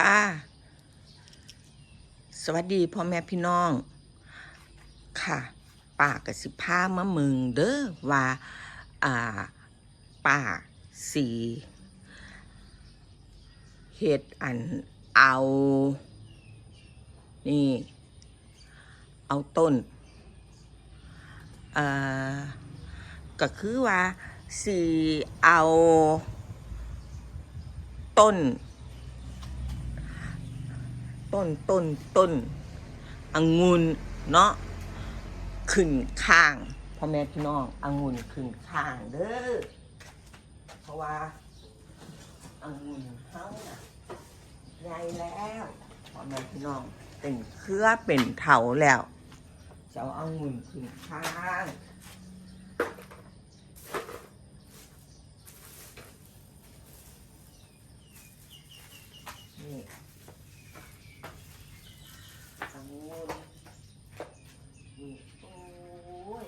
ค่ะ สวัสดีพ่อแม่พี่น้อง ค่ะป้ากับสิพามาเมืองเด้อว่าอ่าป้าสีเฮ็ดอันเอา นี่ เอาต้นเอ่อก็คือว่าสีเอาต้น ต้นต้นต้นองุ่นเนาะขึ้นข้างพ่อแม่พี่น้ององุ่นขึ้นข้างเด้อเพราะว่าองุ่นเฮาน่ะใหญ่แล้วพ่อแม่พี่น้องเป็นเครือเป็นเถาแล้วจะเอาองุ่นขึ้นข้างนี่อังุ่นนี่โอ้ย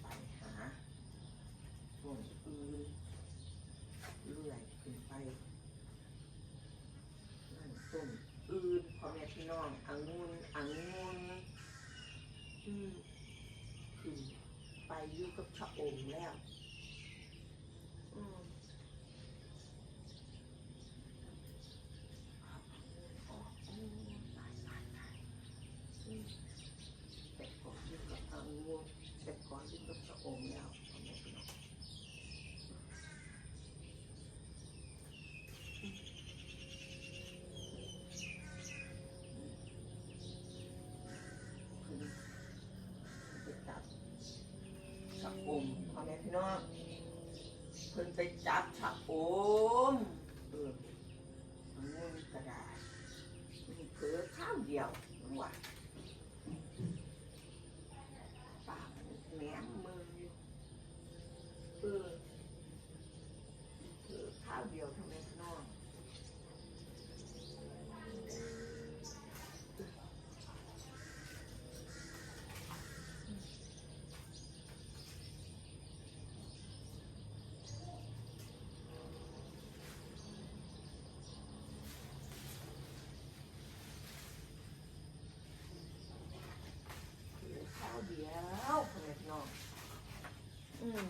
ไปหาต้นอื่นเรื่อยขึ้นไปนั่นต้นอื่นพ่อแม่พี่น้องอังุ่นอังุ่นอืมขึ้นไป อยู่กับชะอมแล้วอืม แต่ก่อนอยู่กับอังวงแต่ก่อนอยู่กับชะอมแล้วพ่อแม่พี่น้องขึ้นไปจับ ชะอมพ่อแม่พี่น้องเพิ่นไปจับชะอมเอออังกระดาษมีเผือข้าวเดียวน้องหวาน ปากแหนมมืออยู่เออเออข้าวเดียวทำไมนอกเหลือข้าวเดียวทำไมนอกอืม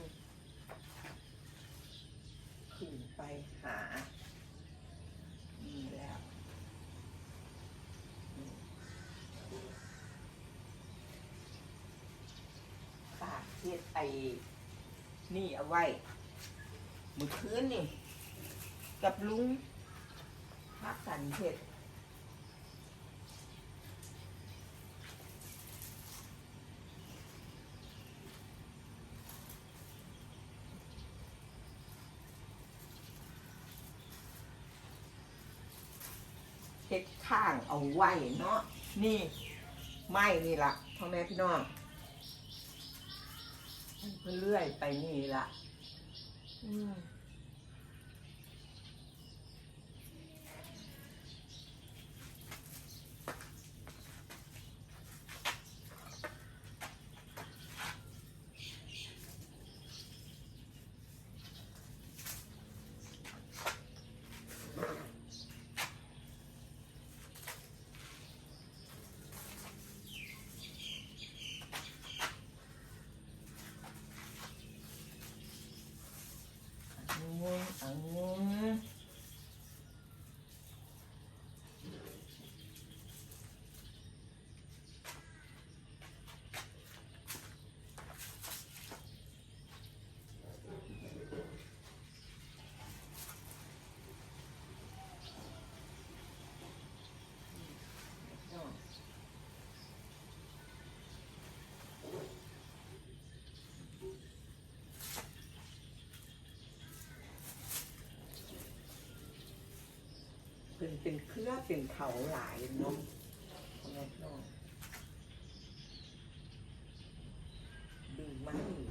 ขึ้นไปหานี่แล้วอืมปาก เทียดไอ้นี่เอาไว้มือคืนนี่ กับลุงพักกันเห็ดเฮ็ดข้างเอาไว้เนาะนี่ ไม้นี่ละพ่อแม่พี่น้อง มันเลื่อยไปนี่ละอืมอังุ่นอังุ่น เป็นเป็นเครือเป็นเขาหลายเนาะพ่อแม่พี่น้องดึงมาหนี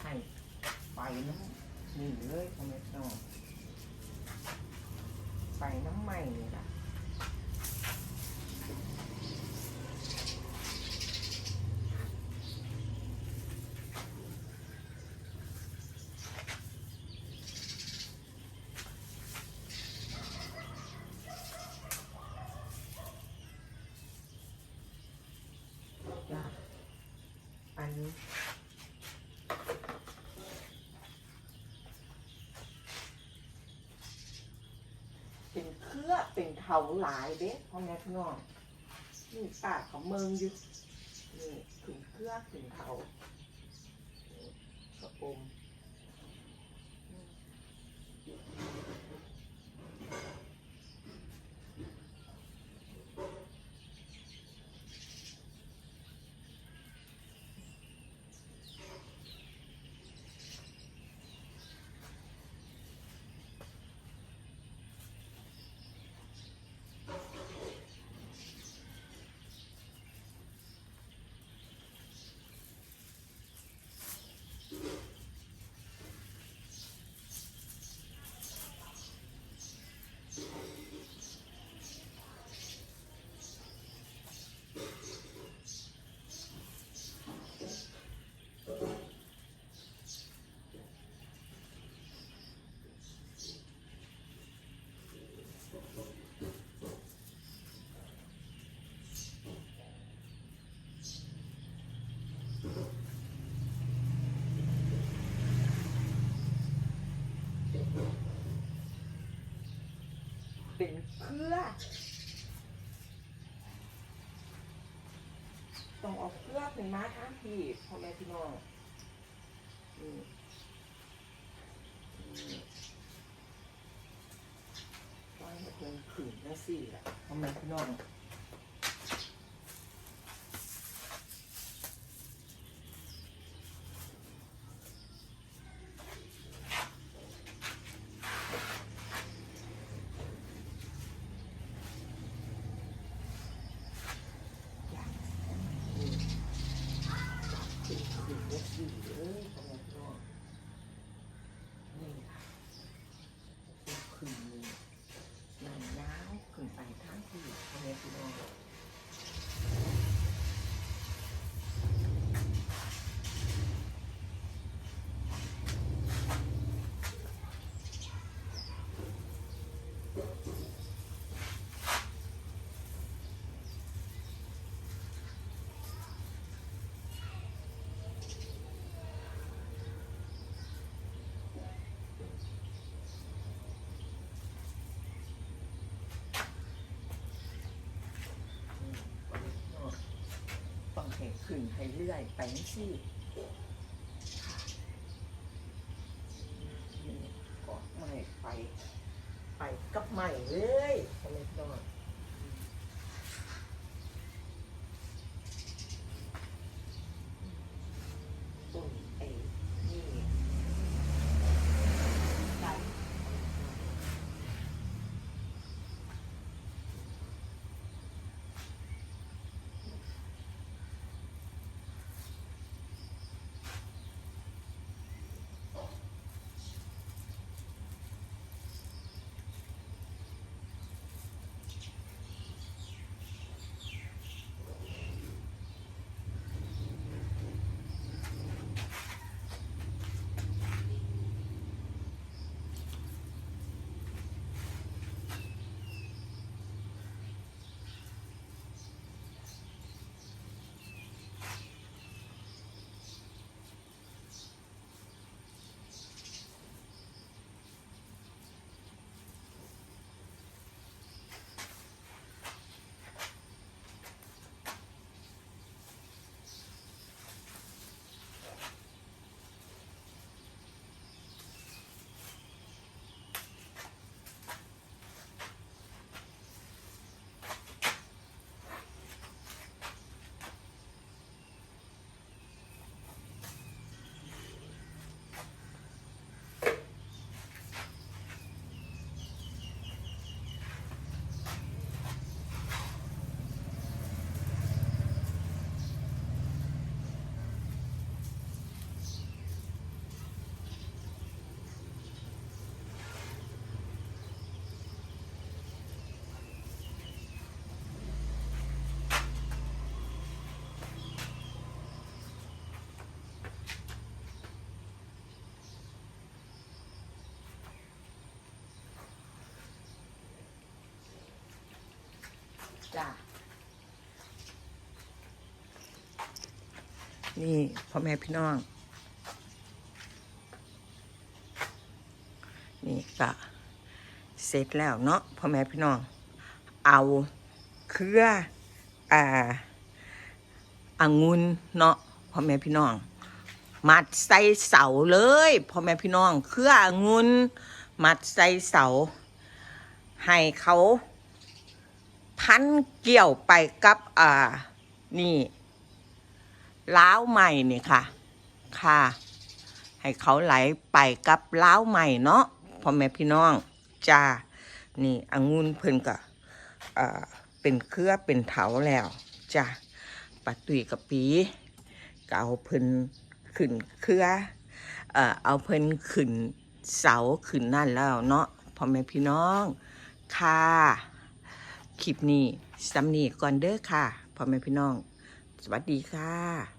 ให้ไปน้ำนี่เลยพ่อแม่พี่น้องไปน้ำใหม่นี่ล่ะ เป็นเครือเป็นเขาหลายเด้พ่อแม่พี่น้องนี่ปากของเมืองอยู่นี่ถึงเครือถึงเขากระปม เป็นเครือ ต้องเอาเครือเป็นมาทั้งที่พ่อแม่พี่น้องนี่นี่ไว้ให้เพิ่นขืนจังซี่แหละพ่อแม่พี่น้อง ขึ้นขึ้นเล็กดีเลยพ่อแม่พี่น้องนี่ค่ะขึ้นนี่มันยาวขึ้นไปทั้งที่พ่อแม่พี่น้องต้องให้ ขึ้นให้เรื่อยไปซี่นี่ก็ไม่ไป ไปกับใหม่เลยไม่ต้อง จ้ะนี่พ่อแม่พี่น้อง นี่ก็เสร็จแล้วเนาะพ่อแม่พี่น้อง เอาเครืออ่าองุ่นเนาะพ่อแม่พี่น้อง มัดใส่เสาเลยพ่อแม่พี่น้อง เครือองุ่นมัดใส่เสา ให้เขา พันเกี่ยวไปกับอ่านี่ล้าวใหม่นี่ค่ะ ค่ะ ให้เขาไหลไปกับล้าวใหม่เนาะพ่อแม่พี่น้องจ้านี่องุ่นเพิ่นก็อ่อเป็นเครือเป็นเถาแล้วจ้าปัดตุยกับปีก็เอาเพิ่นขึ้นเครือเอ่อเอาเพิ่นขึ้นเสาขึ้นนั่นแล้วเนาะพ่อแม่พี่น้องค่ะ คลิปนี้ซ้ำนีก่อนเด้อค่ะพ่อแม่พี่น้อง สวัสดีค่ะ